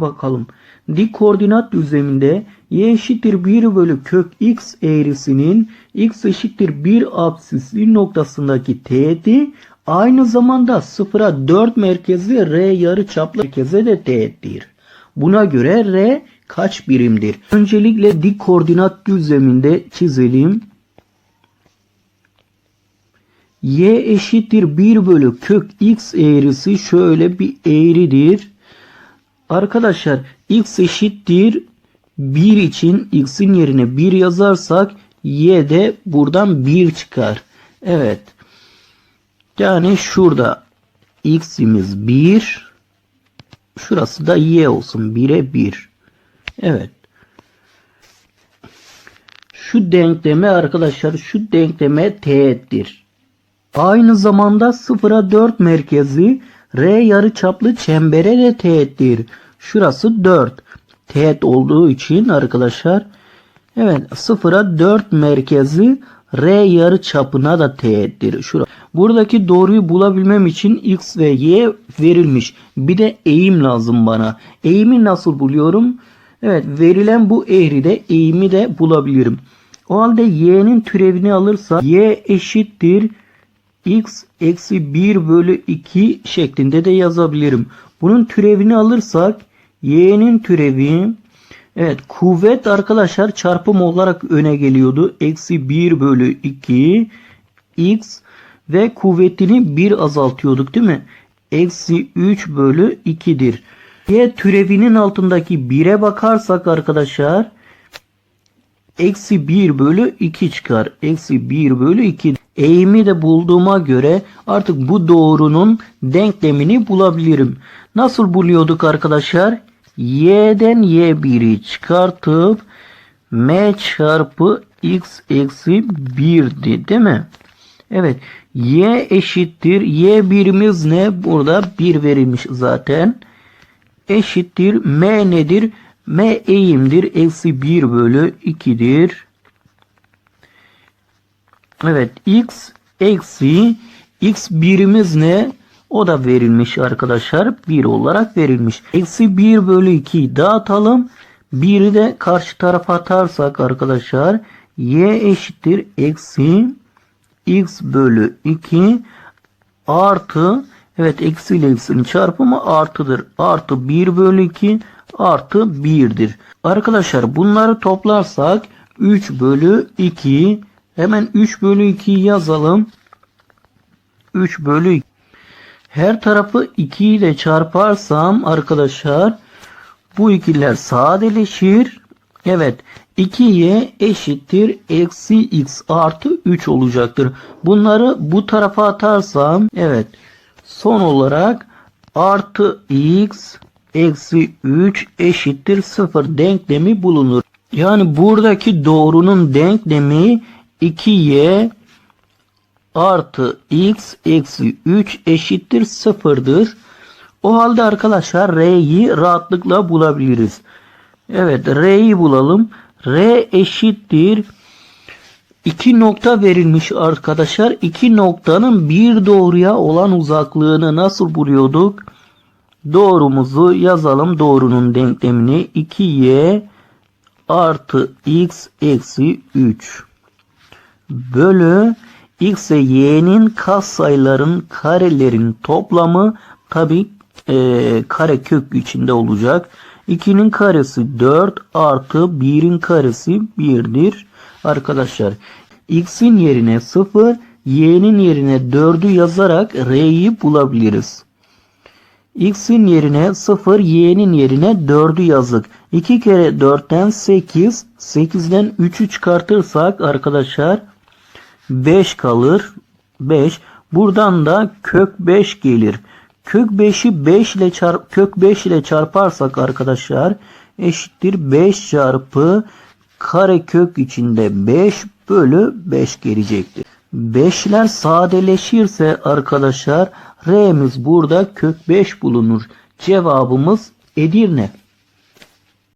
Bakalım. Dik koordinat düzleminde y eşittir 1 bölü kök x eğrisinin x eşittir 1 absisli noktasındaki teğeti aynı zamanda 0'a 4 merkezi r yarıçaplı merkeze de teğettir. Buna göre r kaç birimdir? Öncelikle dik koordinat düzleminde çizelim. y eşittir 1 bölü kök x eğrisi şöyle bir eğridir. Arkadaşlar x eşittir 1 için x'in yerine 1 yazarsak y de buradan 1 çıkar. Evet. Yani şurada x'imiz 1. Şurası da y olsun. 1'e 1. Evet. Şu denkleme arkadaşlar şu denkleme teğettir. Aynı zamanda 0'a 4 merkezi R yarıçaplı çembere de teğettir. Şurası 4. Teğet olduğu için arkadaşlar evet 0'a 4 merkezi R yarıçapına da teğettir. Şura. Buradaki doğruyu bulabilmem için x ve y verilmiş. Bir de eğim lazım bana. Eğimi nasıl buluyorum? Evet verilen bu eğride eğimi de bulabilirim. O halde y'nin türevini alırsa y eşittir x eksi 1 bölü 2 şeklinde de yazabilirim. Bunun türevini alırsak y'nin türevi evet kuvvet arkadaşlar çarpım olarak öne geliyordu. Eksi 1 bölü 2 x ve kuvvetini 1 azaltıyorduk değil mi? Eksi 3 bölü 2'dir. Y türevinin altındaki 1'e bakarsak arkadaşlar eksi 1 bölü 2 çıkar. Eksi 1 bölü 2. Eğimi de bulduğuma göre artık bu doğrunun denklemini bulabilirim. Nasıl buluyorduk arkadaşlar? Y'den Y1'i çıkartıp M çarpı X eksi 1'di değil mi? Evet. Y eşittir. Y birimiz ne? Burada 1 verilmiş zaten. Eşittir. M nedir? M eğimdir. Eksi 1 bölü 2'dir. Evet. X eksi X birimiz ne? O da verilmiş arkadaşlar. 1 olarak verilmiş. Eksi 1 bölü 2'yi dağıtalım. 1'i de karşı tarafa atarsak arkadaşlar. Y eşittir. Eksi X bölü 2 artı Evet eksi ile eksinin çarpımı artıdır. Artı 1 bölü 2 artı 1'dir. Arkadaşlar bunları toplarsak 3 bölü 2 hemen 3 bölü 2'yi yazalım. 3 bölü 2. Her tarafı 2 ile çarparsam arkadaşlar bu ikiler sadeleşir. Evet 2y eşittir eksi x artı 3 olacaktır. Bunları bu tarafa atarsam evet son olarak artı x eksi 3 eşittir 0 denklemi bulunur. Yani buradaki doğrunun denklemi 2y artı x eksi 3 eşittir 0'dır. O halde arkadaşlar r'yi rahatlıkla bulabiliriz. Evet r'yi bulalım. r eşittir 2 nokta verilmiş arkadaşlar. 2 noktanın bir doğruya olan uzaklığını nasıl buluyorduk? Doğrumuzu yazalım. Doğrunun denklemini 2y artı x eksi 3 bölü x ve y'nin katsayıların karelerin toplamı tabi e, kare kök içinde olacak. 2'nin karesi 4 artı 1'in karesi 1'dir. Arkadaşlar x'in yerine 0 y'nin yerine 4'ü yazarak r'yi bulabiliriz. x'in yerine 0 y'nin yerine 4'ü yazdık. 2 kere 4'ten 8 8'den 3'ü çıkartırsak arkadaşlar 5 kalır. 5. Buradan da kök 5 gelir. Kök 5'i 5 ile çarp kök 5 ile çarparsak arkadaşlar eşittir 5 çarpı kare kök içinde 5 bölü 5 gelecektir. 5'ler sadeleşirse arkadaşlar R'miz burada kök 5 bulunur. Cevabımız Edirne.